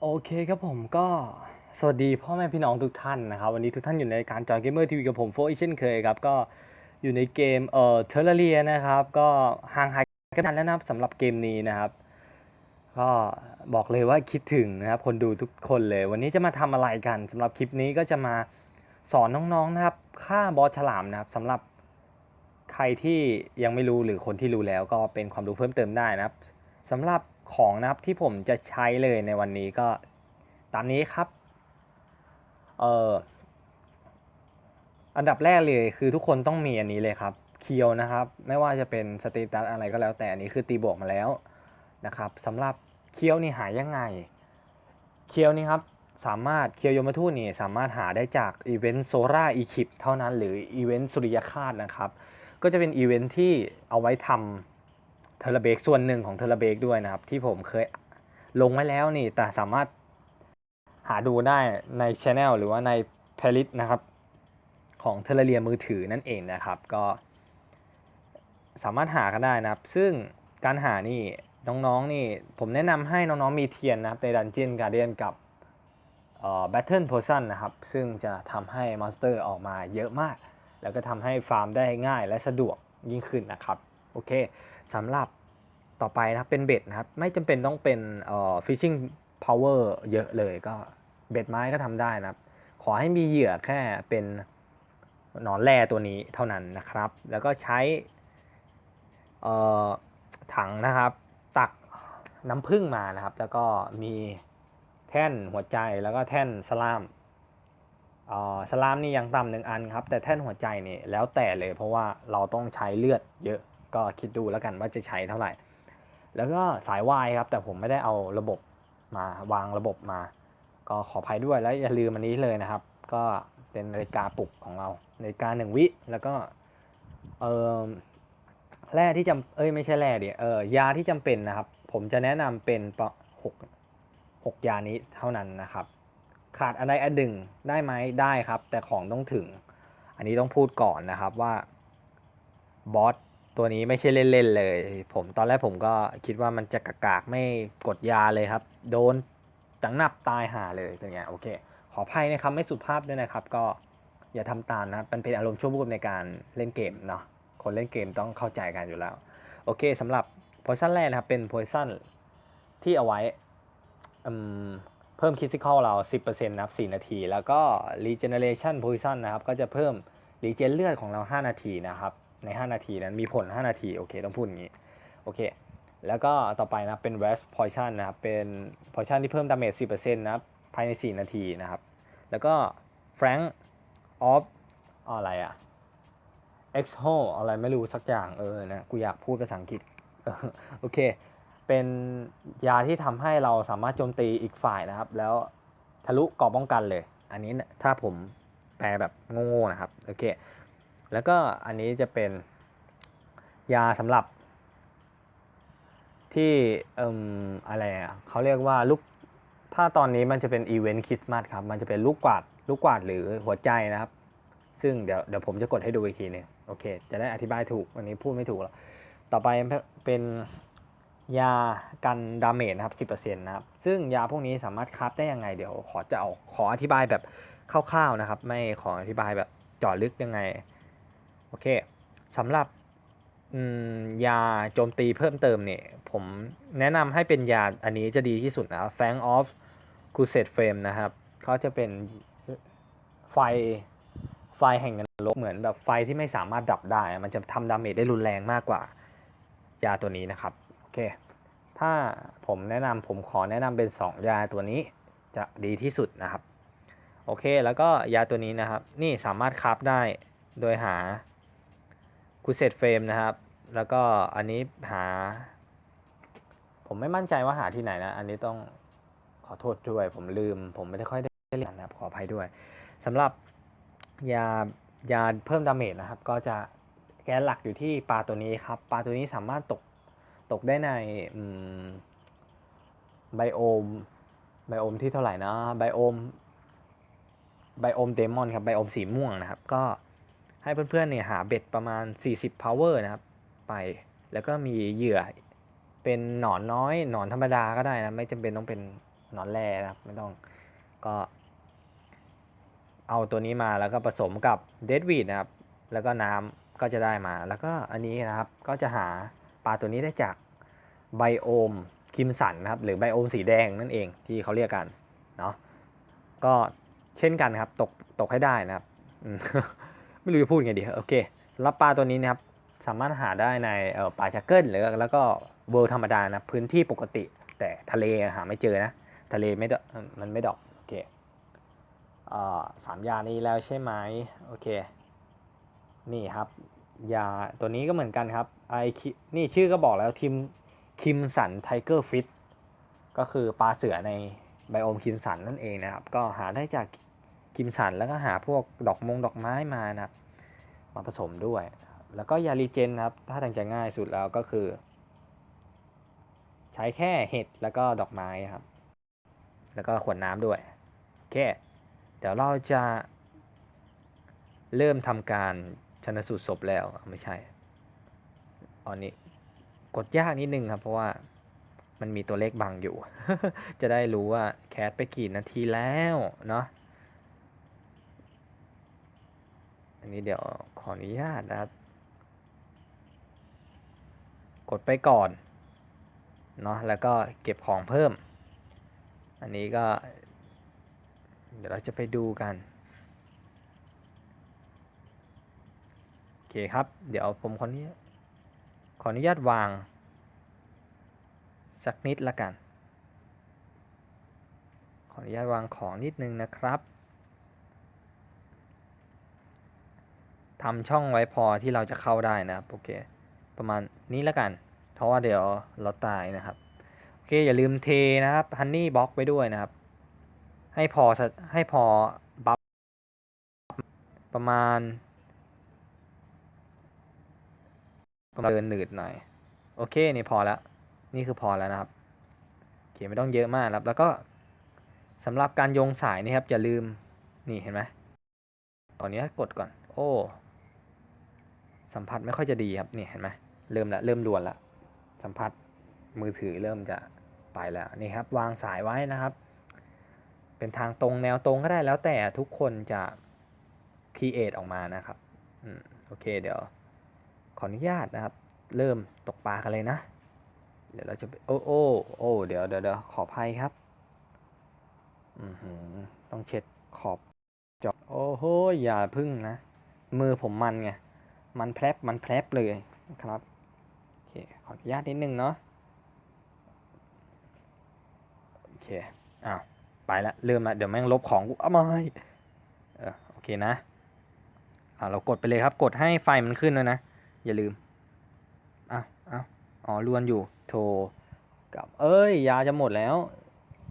โอเคครับผมก็สวัสดีพ่อแม่พี่น้องทุกท่านนะครับ วันนี้ทุกท่านอยู่ในการจอยเกมเมอร์ทีวีกับผมโฟอีเช่นเคยครับ ก็อยู่ในเกมเอ่อเทอร์เรียนะครับ ก็ห่างหายกันนานแล้วนะครับสำหรับเกมนี้นะครับ ก็บอกเลยว่าคิดถึงนะครับ คนดูทุกคนเลย วันนี้จะมาทำอะไรกันสำหรับคลิปนี้ก็จะมาสอนน้องๆนะครับฆ่าบอสฉลามนะครับสำหรับใครที่ยังไม่รู้หรือคนที่รู้แล้วก็เป็นความรู้เพิ่มเติมได้นะครับสำหรับ ของนะครับที่ผมจะใช้เลยในวันนี้ก็ตามนี้ครับเอ่ออันดับแรกเลยคือทุกคนต้องมีอันนี้เลยครับเคียวนะครับ ไม่ว่าจะเป็นสเตตัสอะไรก็แล้วแต่อันนี้คือตีบวกมาแล้วนะครับสำหรับเคียวนี่หายยังไงเคียวนี่ครับสามารถเคียวยมทูตนี่สามารถหาได้จากอีเวนต์โซราอีคิปเท่านั้นหรืออีเวนต์สุริยคาตนะครับ ก็จะเป็นอีเวนต์ที่เอาไว้ทำ เทเลเบกส่วนหนึ่งของเทเลเบกด้วยนะครับ ที่ผมเคยลงไว้แล้วนี่ แต่สามารถหาดูได้ในช anel หรือว่าในเพลิตนะครับ ของเทเลเรียมือถือนั่นเองนะครับ ก็ สามารถหากันได้นะครับ ซึ่งการหานี่น้องๆนี่ผมแนะนำให้น้องๆมีเทียนนะครับในดันเจียนการเดียนกับเอ่อ Battle Potion นะครับ ซึ่งจะทำให้มอนสเตอร์ออกมาเยอะมาก แล้วก็ทำให้ฟาร์มได้ง่ายและสะดวกยิ่งขึ้นนะครับ โอเค สำหรับต่อไปนะครับเป็นเบ็ดนะครับ ไม่จำเป็นต้องเป็นเอ่อ fishing power เยอะเลยก็เบ็ดไม้ก็ทำได้นะครับ ขอให้มีเหยื่อแค่เป็นหนอนแร่ตัวนี้เท่านั้นนะครับ แล้วก็ใช้เอ่อถังนะครับ ตักน้ำผึ้งมานะครับ แล้วก็มีแท่นหัวใจแล้วก็แท่นสลามเอ่อสลามนี่ยังต่ำหนึ่งอันครับ แต่แท่นหัวใจนี่แล้วแต่เลยเพราะว่าเราต้องใช้เลือดเยอะ ก็คิดดูแล้วกันว่าจะใช้เท่าไหร่ แล้วก็สายวายครับ แต่ผมไม่ได้เอาระบบมาวางระบบมา ก็ขออภัยด้วยแล้วอย่าลืมอันนี้เลยนะครับ ก็เป็นนาฬิกาปลุกของเรานาฬิกาหนึ่งวิแล้วก็เออแร่ที่จำเอ้ยไม่ใช่แร่ดิเออยาที่จำเป็นนะครับ ผมจะแนะนำเป็นปะหกหกยานี้เท่านั้นนะครับ ขาดอะไรอันหนึ่งได้ไหมได้ครับ แต่ของต้องถึง อันนี้ต้องพูดก่อนนะครับว่าบอส ตัวนี้ไม่ใช่เล่นๆเลย ผมตอนแรกผมก็คิดว่ามันจะกากากๆไม่กดยาเลยครับ โดนจังหนับตายหาเลยเป็นไงโอเค ขออภัยนะครับไม่สุภาพด้วยนะครับ ก็อย่าทำตามนะมันเป็นอารมณ์ชั่ววูบในการเล่นเกมเนาะคนเล่นเกมต้องเข้าใจกันอยู่แล้ว โอเคสำหรับ poison แรกนะครับ เป็น poison ที่เอาไว้เพิ่ม critical เรา 10%นะครับ 4 นาที แล้วก็ regeneration poison นะครับ ก็จะเพิ่ม regen เลือดของเรา 5 นาทีนะครับ ใน 5 นาทีนั้นมีผล 5 นาทีโอเคต้องพูดอย่างนี้โอเคแล้วก็ต่อไปนะเป็น rest poison นะครับเป็น poison ที่เพิ่ม damage 10%นะครับภายใน 4 นาทีนะครับ แล้วก็ frank of อะไรอะ x h o อะไรไม่รู้สักอย่างเออนะกูอยากพูดภาษาอังกฤษโอเคเป็นยาที่ทำให้เราสามารถโจมตีอีกฝ่ายนะครับ แล้วทะลุกราะป้องกันเลย อันนี้ถ้าผมแปลแบบโง่ๆนะครับโอเค แล้วก็อันนี้จะเป็นยาสำหรับ ที่เอ่มอะไรอะเขาเรียกว่าลูกถ้าตอนนี้มันจะเป็นอีเวนต์คริสต์มาสครับ มันจะเป็นลูกกวาดลูกกวาดหรือหัวใจนะครับ ซึ่งเดี๋ยวเดี๋ยวผมจะกดให้ดูอีกทีนึงโอเค จะได้อธิบายถูกวันนี้พูดไม่ถูกหรอกต่อไปเป็นยากันดาเมจนะครับ 10%นะครับ ซึ่งยาพวกนี้สามารถคราฟได้ยังไง เดี๋ยวขอจะเอาขออธิบายแบบคร่าวๆนะครับ ไม่ขออธิบายแบบเจาะลึกยังไง อเคสำหรับยาโจมตีเพิ่มเติมเนี่ย ผมแนะนำให้เป็นยาอันนี้จะดีที่สุดนะครับ Fang of Crusade Flame นะครับเขาจะเป็นไฟไฟแห่งนรกเหมือนแบบไฟที่ไม่สามารถดับได้ มันจะทำดาเมจได้รุนแรงมากกว่า ยาตัวนี้นะครับ โอเค ถ้าผมแนะนำผมขอแนะนำเป็น 2 ยาตัวนี้จะดีที่สุดนะครับ โอเค แล้วก็ยาตัวนี้นะครับ นี่สามารถคราฟได้โดยหา คูเซตเฟรมนะครับ แล้วก็อันนี้หา ผมไม่มั่นใจว่าหาที่ไหนนะ อันนี้ต้องขอโทษด้วย ผมลืม ผมไม่ได้ค่อยได้เรียนนะครับ ขออภัยด้วยสำหรับยายาเพิ่มดาเมจนะครับ ก็จะแกนหลักอยู่ที่ปลาตัวนี้ครับ ปลาตัวนี้สามารถตกตกได้ในไบโอมไบโอมที่เท่าไหร่นะไบโอมไบโอมเดมอนครับไบโอมสีม่วงนะครับ ก็ ให้เพื่อนๆเนี่ยหาเบ็ดประมาณ 40 power นะครับ ไปแล้วก็มีเหยื่อเป็นหนอนน้อยหนอนธรรมดาก็ได้นะ ไม่จำเป็นต้องเป็นหนอนแร่นะครับ ไม่ต้องก็ เอาตัวนี้มาแล้วก็ผสมกับเดดวีดนะครับ แล้วก็น้ำก็จะได้มา แล้วก็อันนี้นะครับก็จะหาปลาตัวนี้ได้จากไบโอมคิมสันนะครับ หรือไบโอมสีแดงนั่นเองที่เขาเรียกกันเนาะก็เช่นกันครับ ตกตกให้ได้นะครับ ไม่รู้จะพูดไงดีโอเคสำหรับปลาตัวนี้นะครับสามารถหาได้ในป่าจักเกิลหรือแล้วก็เวิลด์ธรรมดานะพื้นที่ปกติ แต่ทะเลหาไม่เจอนะ ทะเลไม่ดอกมันไม่ดอกโอเคเออสามยานี้แล้วใช่ไหมโอเค นี่ครับยาตัวนี้ก็เหมือนกันครับไอคินี่ชื่อก็บอกแล้วทีมคิมสันไทเกอร์ฟิตก็คือปลาเสือในไบโอมคิมสันนั่นเองนะครับ ก็หาได้จาก คิมสันแล้วก็หาพวกดอกมงดอกไม้มานะครับ มาผสมด้วย แล้วก็ยาลีเจนครับ ถ้าทางจะง่ายสุดแล้วก็คือ ใช้แค่เห็ดแล้วก็ดอกไม้ครับ แล้วก็ขวดน้ำด้วยโอเคเดี๋ยวเราจะเริ่มทำการชนสูตรศพแล้วไม่ใช่ตอนนี้กดยากนิดนึงครับ เพราะว่ามันมีตัวเลขบังอยู่ จะได้รู้ว่าแคสไปกี่นาทีแล้วเนาะ อันนี้เดี๋ยวขออนุญาตนะครับ กดไปก่อนเนาะแล้วก็เก็บของเพิ่ม อันนี้ก็ เดี๋ยวเราจะไปดูกัน โอเคครับ เดี๋ยวผมขอนุญาตขออนุญาตวาง สักนิดละกัน ขออนุญาตวางของนิดนึงนะครับ ทำช่องไว้พอที่เราจะเข้าได้นะครับโอเคประมาณนี้และกัน เพราะว่าเดี๋ยวเราตายนะครับโอเคอย่าลืมเทนะครับฮันนี่บล็อกไว้ด้วยนะครับ ให้พอสะให้พอบัฟประมาณ ประมาณเดินหนืดหน่อย โอเคนี่พอแล้ว นี่คือพอแล้วนะครับโอเคไม่ต้องเยอะมากครับ แล้วก็สำหรับการโยงสายนี่ครับอย่าลืมนี่เห็นไหมตอนนี้กดก่อน โอ้ สัมผัสไม่ค่อยจะดีครับนี่เห็นไหมเริ่มละเริ่มรวนละสัมผัสมือถือเริ่มจะไปแล้วนี่ครับวางสายไว้นะครับ เป็นทางตรงแนวตรงก็ได้แล้วแต่ทุกคนจะค r ีเอทออกมานะครับอืมโอเคเดี๋ยวขออนุญาตนะครับ เริ่มตกปลากันเลยนะ เดี๋ยวเราจะโอ้โอ้โอ้เดี๋ยวเดี๋ยวเดี๋ยวขออภัยครับอือหือต้องเช็ดขอบจอโอ้โหอย่าพึ่งนะ มือผมมันไง มันแพรบมันแพรบเลยนะครับโอเคขออนุญาตนิดนึงเนาะโอเคอ้าวไปละเริ่มละเดี๋ยวแม่งลบของกูเอามาเออโอเคนะอ่าเรากดไปเลยครับกดให้ไฟมันขึ้นเลยนะ อย่าลืมอ้าวอ้าวอ๋อลวนอยู่โทรกับเอ้ยยาจะหมดแล้ว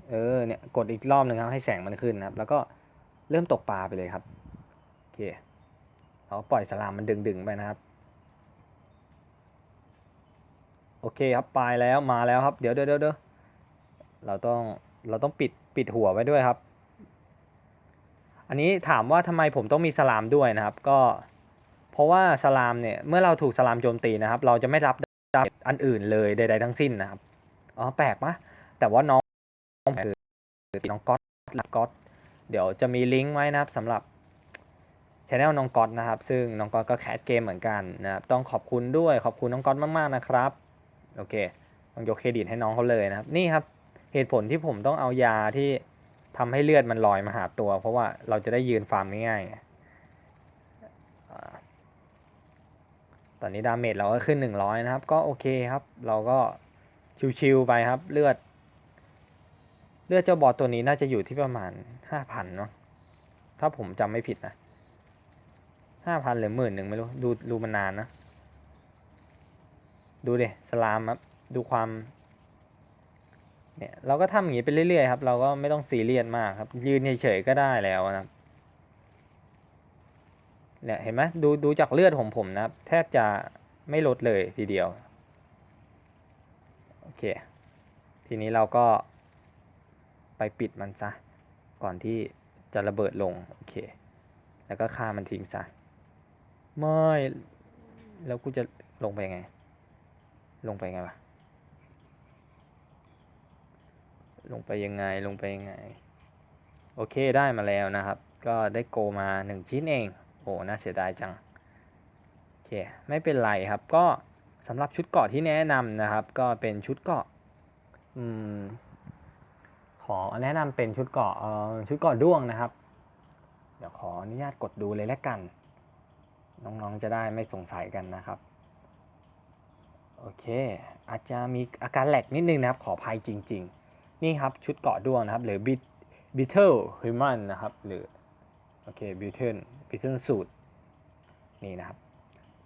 เออเนี่ยกดอีกรอบหนึ่งครับให้แสงมันขึ้นนะครับ แล้วก็เริ่มตกปลาไปเลยครับโอเค เราปล่อยสลามมันดึงๆไปนะครับ โอเคครับปลายแล้วมาแล้วครับ เดี๋ยวเดี๋ยวเดี๋ยวเราต้องเราต้องปิดปิดหัวไว้ด้วยครับ อันนี้ถามว่าทำไมผมต้องมีสลามด้วยนะครับ ก็เพราะว่าสลามเนี่ยเมื่อเราถูกสลามโจมตีนะครับ เราจะไม่รับดาเมจอันอื่นเลยใดๆทั้งสิ้นนะครับอ๋อแปลกปะแต่ว่าน้องคือน้องก๊อตหลักก๊อตเดี๋ยวจะมีลิงก์ไว้นะครับสำหรับ ช anel น้องก๊อตนะครับ ซึ่งน้องก๊อตก็แคสเกมเหมือนกันนะครับต้องขอบคุณด้วยขอบคุณน้องก๊อตมากๆนะครับโอเคต้องยกเครดิตให้น้องเขาเลยนะครับ นี่ครับเหตุผลที่ผมต้องเอายาที่ทำให้เลือดมันลอยมาหาตัว เพราะว่าเราจะได้ยืนฟาร์มง่ายๆตอนนี้ดาเมจเราก็ขึ้น 100 นะครับ ก็โอเคครับ เราก็ชิวๆไปครับเลือด เลือดเจ้าบอสตัวนี้น่าจะอยู่ที่ประมาณ 5,000เนาะถ้าผมจำไม่ผิดนะ ห้าพันหรือหมื่นหนึ่งไม่รู้ ดูดูมันนานนะ ดูดิสลามครับดูความเนี่ยเราก็ทำอย่างนี้ไปเรื่อยๆครับ เราก็ไม่ต้องซีเรียสมากครับ ยืนเฉยๆก็ได้แล้วนะครับเนี่ยเห็นไหมดูดูจากเลือดของผมนะครับ แทบจะไม่ลดเลยทีเดียวโอเค ทีนี้เราก็ไปปิดมันซะ ก่อนที่จะระเบิดลง โอเค แล้วก็ฆ่ามันทิ้งซะ ไม่ แล้วกูจะลงไปยังไง ลงไปยังไงวะ ลงไปยังไง ลงไปยังไง โอเคได้มาแล้วนะครับ ก็ได้โกมาหนึ่งชิ้นเอง โอ้ น่าเสียดายจัง โอเค ไม่เป็นไรครับ ก็สำหรับชุดเกาะที่แนะนำนะครับ ก็เป็นชุดเกาะ อืม ขอแนะนำเป็นชุดเกาะ เอ่อ ชุดเกาะด้วงนะครับ เดี๋ยวขออนุญาตกดดูเลยแล้วกัน น้องๆจะได้ไม่สงสัยกันนะครับ โอเค อาจจะมีอาการแหลกนิดนึงนะครับ ขออภัยจริง ๆ นี่ครับชุดเกาะด้วงนะครับ หรือบิทบิทเทิลฮิวแมนนะครับ หรือ โอเคบิทเทิลบิทเทิลสูตร นี่นะครับ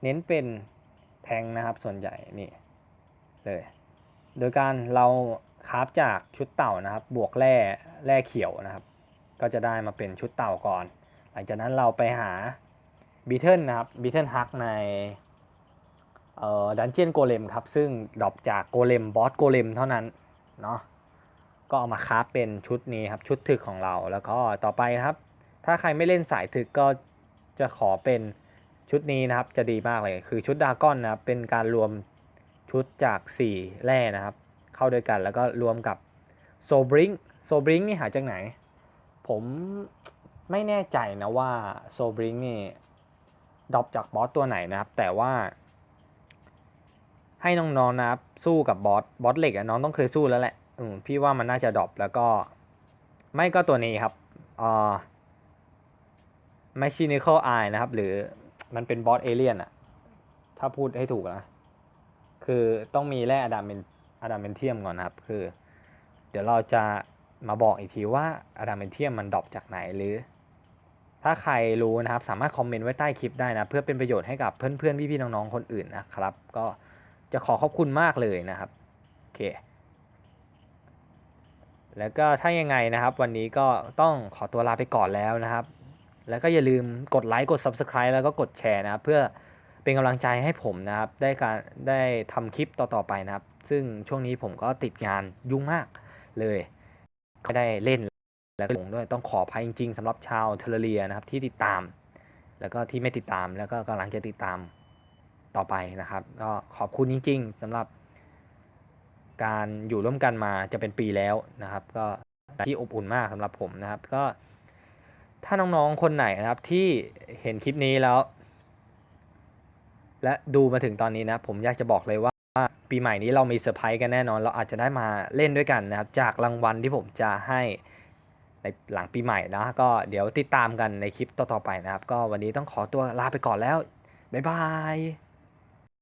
เน้นเป็นแทงนะครับส่วนใหญ่ นี่เลย โดยการเราคราฟจากชุดเต่านะครับ บวกแร่แร่เขียวนะครับ ก็จะได้มาเป็นชุดเต่าก่อน หลังจากนั้นเราไปหา บีเทิลนะครับบีเทิลฮักในเอ่อดันเจียนโกเลมครับ ซึ่งดรอปจากโกเลมบอสโกเลมเท่านั้นเนาะก็เอามาคราฟเป็นชุดนี้ครับ ชุดถึกของเราแล้วก็ต่อไปครับ ถ้าใครไม่เล่นสายถึกก็จะขอเป็นชุดนี้นะครับจะดีมากเลย คือชุดดาก้อนนะครับเป็นการรวมชุดจาก 4 แร่นะครับ เข้าด้วยกันแล้วก็รวมกับโซบริงโซบริงนี่หาจากไหน ผมไม่แน่ใจนะว่าโซบริงนี่ ดรอปจากบอสตัวไหนนะครับ แต่ว่าให้น้องๆนะครับสู้กับบอสบอสเหล็กอะน้องต้องเคยสู้แล้วแหละอืมพี่ว่ามันน่าจะดรอปแล้วก็ ไม่ก็ตัวนี้ครับอ่า Mechanical Eye นะครับ หรือมันเป็นบอสเอเลียนอะถ้าพูดให้ถูกนะ คือต้องมีแร่อะดามเมนอะดามเมนเทียมก่อนนะครับ คือ เดี๋ยวเราจะมาบอกอีกทีว่าอะดามเมนเทียมมันดรอปจากไหนหรือ ถ้าใครรู้นะครับสามารถคอมเมนต์ไว้ใต้คลิปได้นะเพื่อเป็นประโยชน์ให้กับเพื่อนๆพี่ๆน้องๆคนอื่นนะครับ ก็จะขอขอบคุณมากเลยนะครับโอเคแล้วก็ถ้ายังไงนะครับ วันนี้ก็ต้องขอตัวลาไปก่อนแล้วนะครับ แล้วก็อย่าลืมกดไลค์กด Subscribe แล้วก็กดแชร์นะครับ เพื่อเป็นกำลังใจให้ผมนะครับ ได้การได้ทำคลิปต่อๆไปนะครับ ซึ่งช่วงนี้ผมก็ติดงานยุ่งมากเลยก็ได้เล่น แล้วก็หลงด้วยต้องขออภัยจริงๆสำหรับชาวเทเลเรียนะครับที่ติดตาม แล้วก็ที่ไม่ติดตามแล้วก็กำลังจะติดตามต่อไปนะครับ ก็ขอบคุณจริง ๆสำหรับ การอยู่ร่วมกันมาจะเป็นปีแล้วนะครับ ก็ที่อบอุ่นมากสำหรับผมนะครับ ก็ ถ้าน้องๆคนไหนนะครับที่เห็นคลิปนี้แล้ว และดูมาถึงตอนนี้นะ ผมอยากจะบอกเลยว่าปีใหม่นี้เรามีเซอร์ไพรส์กันแน่นอน เราอาจจะได้มาเล่นด้วยกันนะครับ จากรางวัลที่ผมจะให้ ในหลังปีใหม่นะก็เดี๋ยวติดตามกันในคลิปต่อๆไปนะครับ ก็วันนี้ต้องขอตัวลาไปก่อนแล้วบ๊ายบาย